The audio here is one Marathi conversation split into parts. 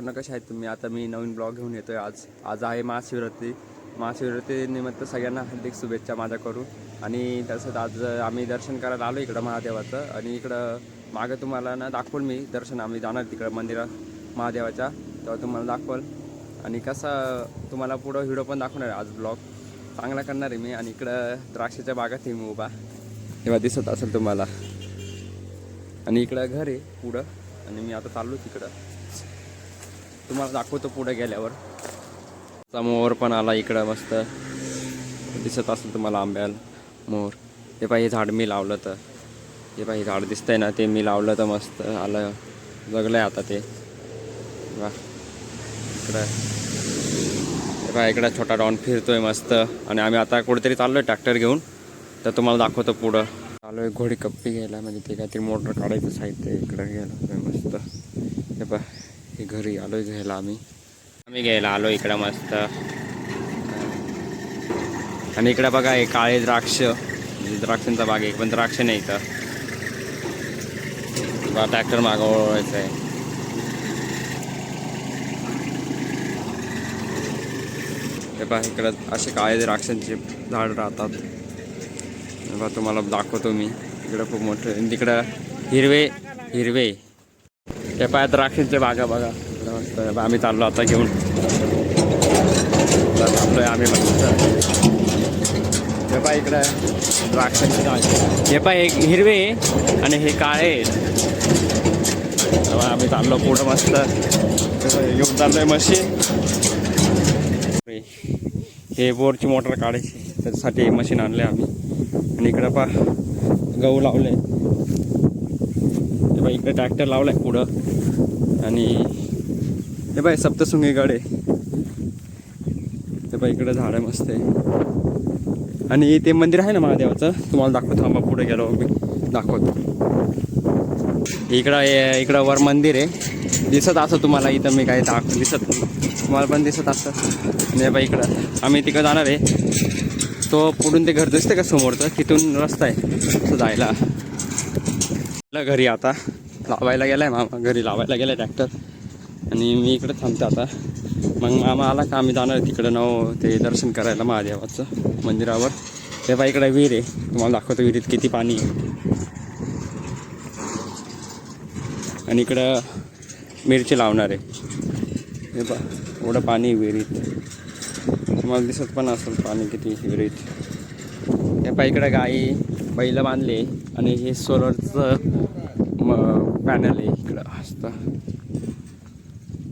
मित्रांनो कशा आहेत तुम्ही? आता मी नवीन ब्लॉग घेऊन येतोय. आज आज आहे महाशिवरात्री. महाशिवरात्रीनिमित्त सगळ्यांना हार्दिक शुभेच्छा माझ्या करू आणि तसंच आज आम्ही दर्शन करायला आलो इकडं महादेवाचं. आणि इकडं मागं तुम्हाला ना दाखवल मी दर्शन. आम्ही जाणार तिकडं मंदिरात महादेवाच्या. तेव्हा तुम्हाला दाखवल. आणि कसं तुम्हाला पुढं व्हिडिओ पण दाखवणार आहे आज ब्लॉग चांगला करणार आहे मी. आणि इकडं द्राक्षाच्या बागात आहे मी उभा. तेव्हा दिसत असेल तुम्हाला. आणि इकडं घर आहे पुढं. आणि मी आता चाललो तिकडं. तुम्हाला दाखवतो पुढं गेल्यावर. आता मोर पण आला इकडं मस्त. दिसत असेल तुम्हाला आंब्याला मोर. हे पाहिजे झाड मी लावलं तर. हे पाहिजे झाड दिसतंय ना ते मी लावलं तर मस्त आलं. जगलंय आता ते. वा. इकडं. हे पहा इकडं छोटा डॉन फिरतोय मस्त. आणि आम्ही आता कुठेतरी चाललोय ट्रॅक्टर घेऊन. तर तुम्हाला दाखवतो पुढं. चालू आहे घोडी कप्पी घ्यायला म्हणजे ते काहीतरी मोटर काढायचं साहित्य इकडं घ्यायला. मस्त. घरी आलोय घ्यायला आम्ही. आम्ही घ्यायला आलो इकडं मस्त. आणि इकडं बघा हे काळे द्राक्ष. म्हणजे द्राक्षांचा बाग आहे पण द्राक्ष नाही इथं. बा ट्रॅक्टर मागवायचं आहे हे पहा इकडं असे काळे द्राक्षांचे झाड राहतात. बा तुम्हाला दाखवतो मी. इकडं खूप मोठं तिकडं हिरवे हिरवे. हे पाय द्राक्षांचे बागा बघा. मस्त आम्ही चाललो आता घेऊन. थांबलोय आम्ही मस्त. हे पाय इकडं द्राक्षांचे हे पाय एक हिरवे आणि हे काळे आहेत. आम्ही चाललो पुढं मस्त. घेऊन चाललोय मशीन. हे बोरची मोटर काढायची. त्याच्यासाठी मशीन आणले आम्ही. आणि इकडं पा गहू लावले इकडे ट्रॅक्टर लावलाय पुढं. आणि हे बाई सप्तशृंगी गड. आहे ते बाई इकडं झाड आहे मस्त आहे. आणि ते मंदिर आहे ना महादेवाचं? तुम्हाला दाखवतो थांबा पुढे गेलो मी. दाखवतो. इकडं इकडं वर मंदिर आहे. दिसत असं तुम्हाला इथं मी काही दाख दिसत नाही. तुम्हाला पण दिसत असतं आणि बाई इकडं. आम्ही तिकडं जाणार आहे. तो पुढून ते घर दिसते का समोरचं? तिथून रस्ता आहे. असं जायला घरी आता. लावायला गेला आहे मामा घरी लावायला गेला आहे ट्रॅक्टर आणि मी इकडे थांबतो आता. मग मामा आला का आम्ही जाणार आहे तिकडं नव ते दर्शन करायला महादेवाचं मंदिरावर. ते बा इकडे विहीर आहे. तुम्हाला दाखवतो विहिरीत किती पाणी आहे. आणि इकडं मिरची लावणार आहे. हे बा एवढं पाणी विहिरीत. तुम्हाला दिसत पण असेल पाणी किती विहिरीत. हे पा इकडं गाई बैल बांधले आणि हे सोलरचं पॅनल आहे इकडं असतं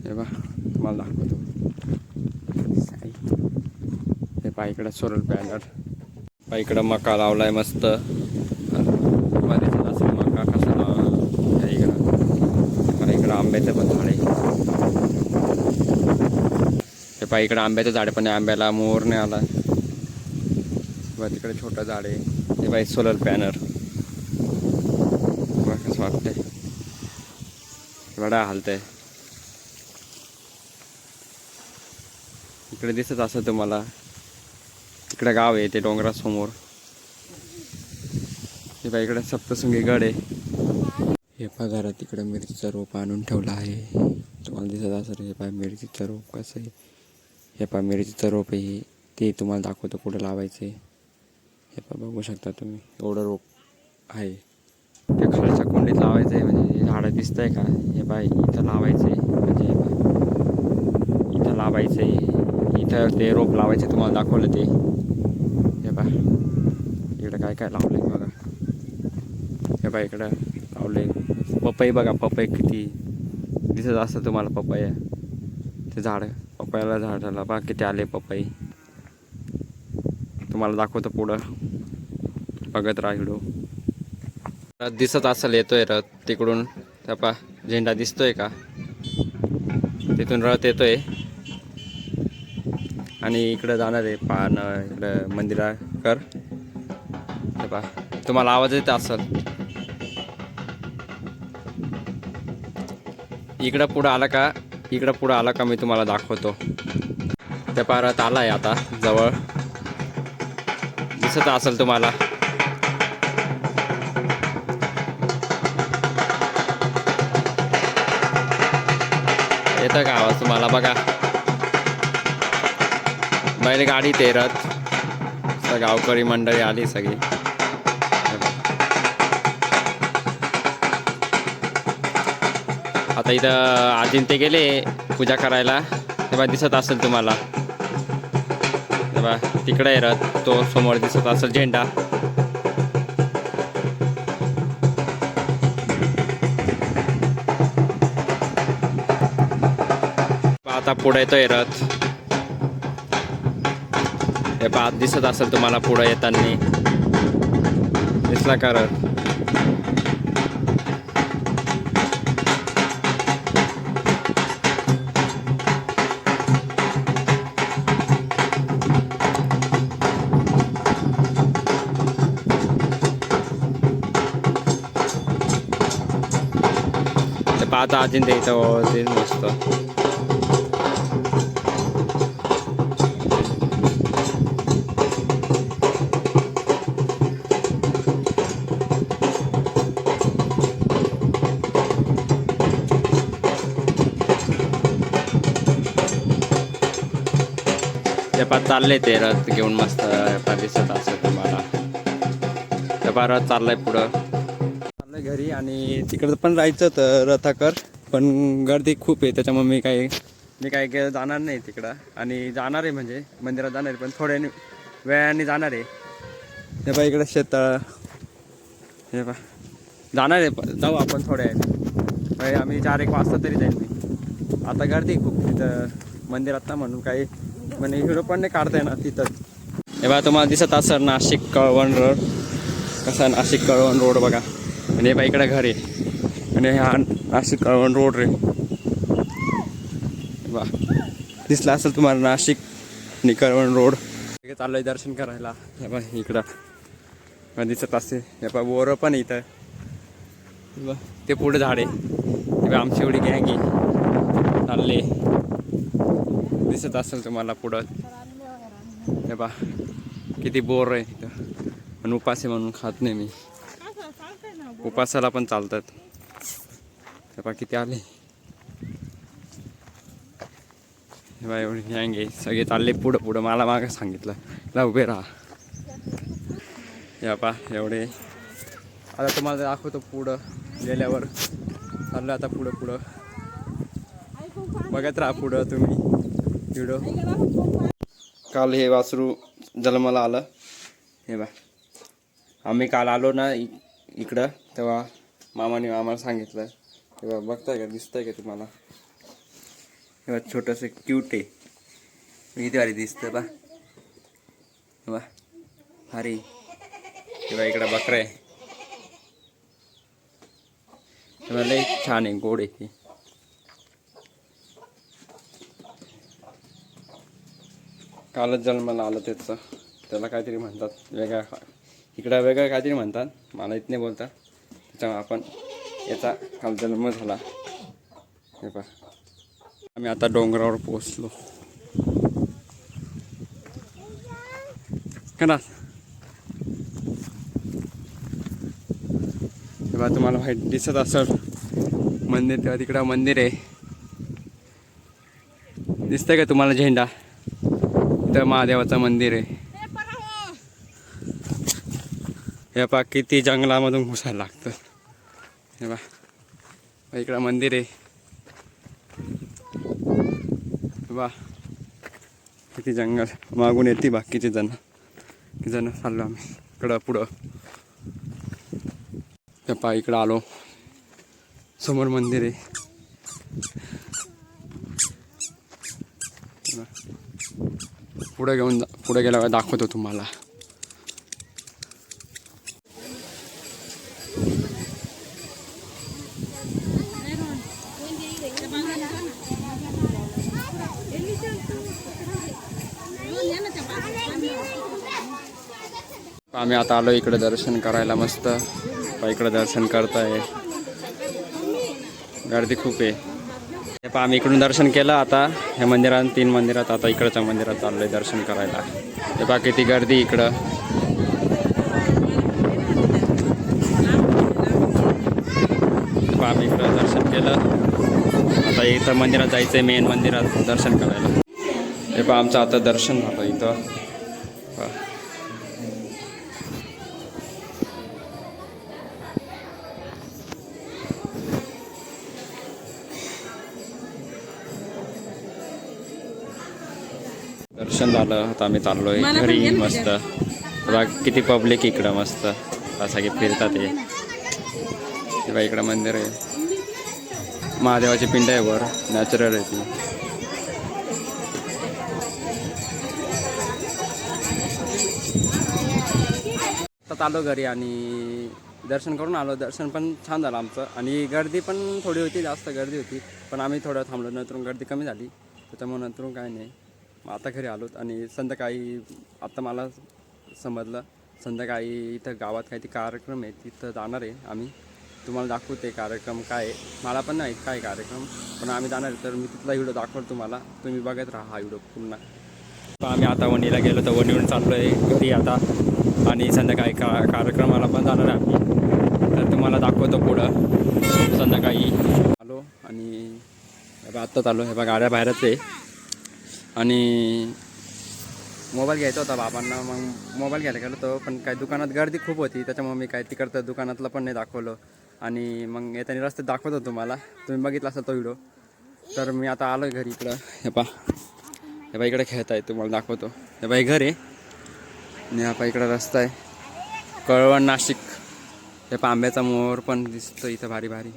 हे बा तुम्हाला दाखवतो हे पा इकडं सोलर पॅनल पा इकडं मका लावलाय मस्त तुम्हाला दिसत असेल मका कसा लाव- इकडं पहा इकडं आंब्याचं पण झाड आहे हे पहा इकडं आंब्याचं झाड पण आहे आंब्याला मोर नाही आला बा तिकडे छोटं झाड आहे हे बाई सोलर पॅनल बघा कसं वाटतंय बडा हलतंय. इकडे दिसत असं तुम्हाला. इकडे गाव आहे ते डोंगरासमोर हे बाई इकडे सप्तसुंगी गड आहे. हे पहा घरात तिकडे मिरचीचा रोप आणून ठेवला आहे. तुम्हाला दिसत असेल हे पहा मिरचीचा रोप कसं आहे. हे पहा मिरचीचं रोप आहे हे. ते तुम्हाला दाखवतो कुठं लावायचं. आहे हे पहा बघू शकता तुम्ही एवढं रोप आहे. त्या खालच्या कुंडीत लावायचं आहे म्हणजे झाडं दिसतंय का? पाय इथं लावायचं आहे म्हणजे इथं लावायचं आहे इथं ते रोप लावायचे तुम्हाला दाखवलं ते. हे पहा. इकडं काय काय लावलं आहे बघा. हे बा इकडं लावले पपई बघा पपई किती दिसत असतं तुम्हाला पपई ते झाड पपयाला झाडाला बघा किती आले पपई. तुम्हाला दाखवतो पुढं. बघत राहिलो दिसत असेल येतोय रथ तिकडून. त्या पा झेंडा दिसतोय का? तिथून रथ येतोय. आणि इकडं जाणार आहे पान इकडं मंदिराकर. हे पा तुम्हाला आवाज येत असेल. इकडं पुढं आला का? इकडं पुढं आला का मी तुम्हाला दाखवतो. त्या पारात आहे आता जवळ. दिसत असेल तुम्हाला. येतं का आवाज तुम्हाला बघा. बैलगाडी तेरत गावकरी मंडळी आली सगळी. आता इथं आजीन ते गेले पूजा करायला. तेव्हा दिसत असेल तुम्हाला. तेव्हा तिकडे रथ. तो समोर दिसत असेल झेंडा. पुढे येतोय रथ. हे पाच दिसत असेल तुम्हाला पुढे येताना. दिसला का रथ? हो, ते पाहता अजून इथं मस्त. चालले ते रथ घेऊन मस्त दिसत असं तुम्हाला. ते रथ चाललाय पुढं. चाललंय घरी आणि तिकडं पण जायचं तर रथाकर पण गर्दी खूप आहे त्याच्यामुळे मी काही मी काही जाणार नाही तिकडं. आणि जाणार आहे म्हणजे मंदिरात जाणार आहे पण थोड्या वेळाने जाणार आहे. हे बा इकडं शेतळ हे बा जाणार आहे जाऊ आपण थोड्या वेळाने. आम्ही चार एक वाजता तरी जाईल मी. आता गर्दी खूप तिथं मंदिरात ना म्हणून काही म्हणजे हिरो पण नाही काढता येणार तिथंच हे बा तुम्हाला दिसत असेल नाशिक कळवण रोड. कसा नाशिक कळवण रोड बघा. आणि हे बा इकडे घर आहे. आणि हा नाशिक कळवण रोड रे. बा दिसला असेल तुम्हाला नाशिक आणि कळवण रोड. चाललं आहे दर्शन करायला. हे बा इकडं. दिसत असते हे बा बोरं पण इथं. बा ते पुढे झाड. आहे बा आमची एवढी गँग आहे. चालले. दिसत असेल तुम्हाला पुढं. हे बा किती बोर आहे इथं. पण उपास आहे म्हणून खात नाही मी. उपासाला पण चालतात. हे बा किती आले. हे बा एवढे गँग आहे. सगळे चालले पुढं पुढं. मला मागं सांगितलं. ला उभे राहा. या पा एवढे. आता तुम्हाला दाखवतो पुढं. गेल्यावर. चाललं आता पुढं पुढं. बघत राहा पुढं तुम्ही. व्हिडिओ काल हे वासरू जन्माला आलं. हे बा आम्ही काल आलो ना इ- इकडं तेव्हा मामाने आम्हाला सांगितलं. तेव्हा बघताय का? दिसतंय का तुम्हाला? हे बा छोटंसं क्यूट आहे. किती भारी दिसतं बा. हे बा भारी. हे बा इकडं बकरं आहे. तेव्हा लई छान आहे गोड आहे कालच जन्माला आलं त्याचं. त्याला काहीतरी म्हणतात. वेगळा इकडं वेगळं काहीतरी म्हणतात. मला इथं नाही बोलतात त्याच्यामुळे आपण याचा काल जन्म झाला. हे पा आम्ही आता डोंगरावर पोचलो करा तेव्हा तुम्हाला माहीत दिसत असेल. मंदिर तेव्हा तिकडं मंदिर आहे. दिसतंय का तुम्हाला झेंडा? इथं महादेवाचं मंदिर आहे. हे पा किती जंगलामधून घुसायला लागतं. हे बा इकडं मंदिर आहे. बा किती जंगल मागून येते बाकीचे जण. किती जण चाललो आम्ही इकडं पुढं. त्या पा इकडं आलो. समोर मंदिर आहे हे बा. पुढे घेऊन जा पुढे गेल्यावर दाखवतो तुम्हाला. आम्ही आता आलो इकडे दर्शन करायला मस्त. इकडे दर्शन करताय. गर्दी खूप आहे. हे आम्ही इकडून दर्शन केलं आता. ह्या मंदिरात तीन मंदिरात आता इकडच्या मंदिरात चाललोय दर्शन करायला. हे पहा किती गर्दी इकडं. आम्ही इकडं दर्शन केलं. आता आता इथं मंदिरात जायचं आहे मेन मंदिरात दर्शन करायला. हे पहा आमचं आता दर्शन झालं इथं. दर्शन झालं आता आम्ही चाललोय घरी मस्त. बघा किती पब्लिक इकडं मस्त. आता सगळे फिरतात हे. बघा इकडं मंदिर आहे. महादेवाची पिंड आहे वर नॅचरल आहे ती. आता आलो घरी आणि दर्शन करून आलो. दर्शन पण छान झालं आमचं. आणि गर्दी पण थोडी होती जास्त गर्दी होती. पण आम्ही थोडं थांबलो नंतरून गर्दी कमी झाली. त्याच्यामुळे नंतरून काय नाही. मग आता घरी आलोत आणि संध्याकाळी आत्ता मला समजलं संध्याकाळी इथं गावात काहीतरी कार्यक्रम आहे तिथं जाणार आहे आम्ही. तुम्हाला दाखवू ते कार्यक्रम काय आहे. मला पण नाही काय कार्यक्रम? पण आम्ही जाणार आहे तर मी तिथला व्हिडिओ दाखवतो तुम्हाला. तुम्ही बघत राहा हा व्हिडिओ पुन्हा तर आम्ही आता वणीला गेलो तर वणीवरून चाललो आहे घरी आता. आणि संध्याकाळी का कार्यक्रमाला पण जाणार आहे आम्ही. तर तुम्हाला दाखवतो पुढं. संध्याकाळी आलो आणि हे बघा आत्ताच आलो हे बघा गाड्या बाहेरच आहे. आणि मोबाईल घ्यायचा होता बाबांना मग मोबाईल घ्यायला गेलो होतो पण काय दुकानात गर्दी खूप होती त्याच्यामुळे मी काय तिकडचं दुकानातलं पण नाही दाखवलं. आणि मग येताना रस्त्यात दाखवत होतो तुम्हाला तुम्ही बघितला असेल तो व्हिडिओ. तर मी आता आलो घरी इकडं. हे पा हे बा इकडे खेळत आहे तुम्हाला दाखवतो. हे बा हे घर आहे. आणि हा पा इकडं रस्ता आहे. कळवण नाशिक. हे पा आंब्याचा मोर पण दिसतो इथं भारी भारी.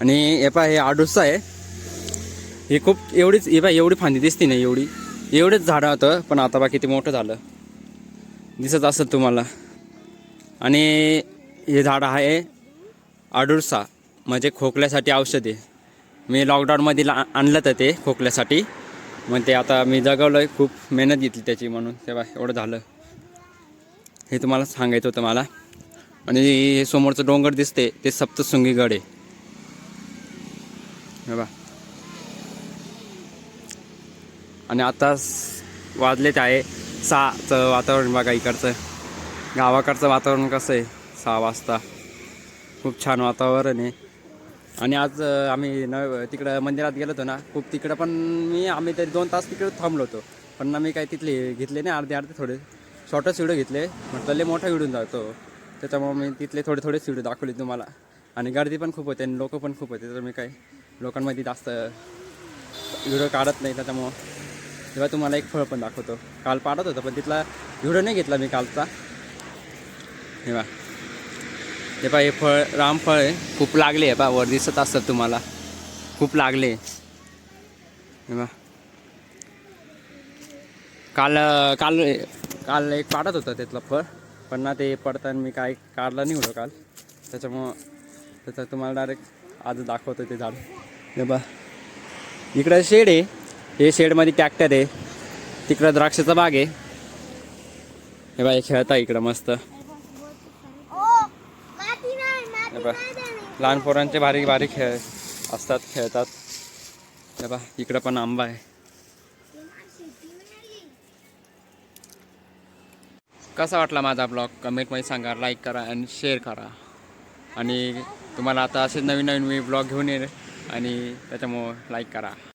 आणि हे पा हे आडुसा आहे. हे खूप एवढीच हे बा एवढी फांदी दिसते नाही एवढी. एवढेच झाडं होतं पण आता बा किती मोठं झालं. दिसत असत तुम्हाला. आणि हे झाड आहे आडुळसा म्हणजे खोकल्यासाठी औषध. आहे मी लॉकडाऊनमध्ये ला आणलं तर ते खोकल्यासाठी. मग ते आता मी जगवलं आहे खूप मेहनत घेतली त्याची म्हणून. तेव्हा एवढं झालं. हे तुम्हाला सांगायचं होतं मला. आणि हे समोरचं डोंगर दिसते ते सप्तशृंगी गड. आहे हे बा आणि आता वाजलेच आहे सहाचं वातावरण बघा इकडचं. गावाकडचं वातावरण कसं आहे? सहा वाजता. खूप छान वातावरण आहे. आणि आज आम्ही न तिकडं मंदिरात गेलो होतो ना खूप तिकडं पण मी आम्ही तरी दोन तास तिकडं थांबलो होतो. पण ना मी काही तिथले घेतले नाही अर्धे अर्धे थोडे. शॉर्टच व्हिडिओ घेतले म्हटलं लय मोठा व्हिडिओ जातो त्याच्यामुळे मी तिथले थोडे थोडेच व्हिडिओ दाखवले तुम्हाला. आणि गर्दी पण खूप होते आणि लोक पण खूप होते तर मी काही लोकांमध्ये जास्त व्हिडिओ काढत नाही त्याच्यामुळं. तेव्हा तुम्हाला एक फळ पण दाखवतो. काल पाडत होतं पण तिथला व्हिडिओ नाही घेतला मी कालचा. हे बा हे पा हे फळ रामफळ आहे. खूप लागले आहे पहा वर दिसत असतात तुम्हाला. खूप लागले हे बा काल काल काल एक पाडत होतं त्यातलं फळ पण ना ते पडताना मी काय काढलं नाही होतं काल. त्याच्यामुळं त्याचं तुम्हाला डायरेक्ट आज दाखवतो ते झाड. हे बा इकडं शेड आहे. हे शेडमध्ये ट्रॅक्टर आहे. तिकडं द्राक्षाचा बाग आहे. हे बा हे खेळता इकडं मस्त. हे लहान पोरांचे भारी भारी खेळ असतात खेळतात. हे बा इकडं पण आंबा आहे. कसा वाटला माझा ब्लॉग कमेंटमध्ये सांगा लाईक करा आणि शेअर करा. आणि तुम्हाला आता असे नवीन नवीन मी ब्लॉग घेऊन येईल आणि त्याच्यामुळं लाईक करा.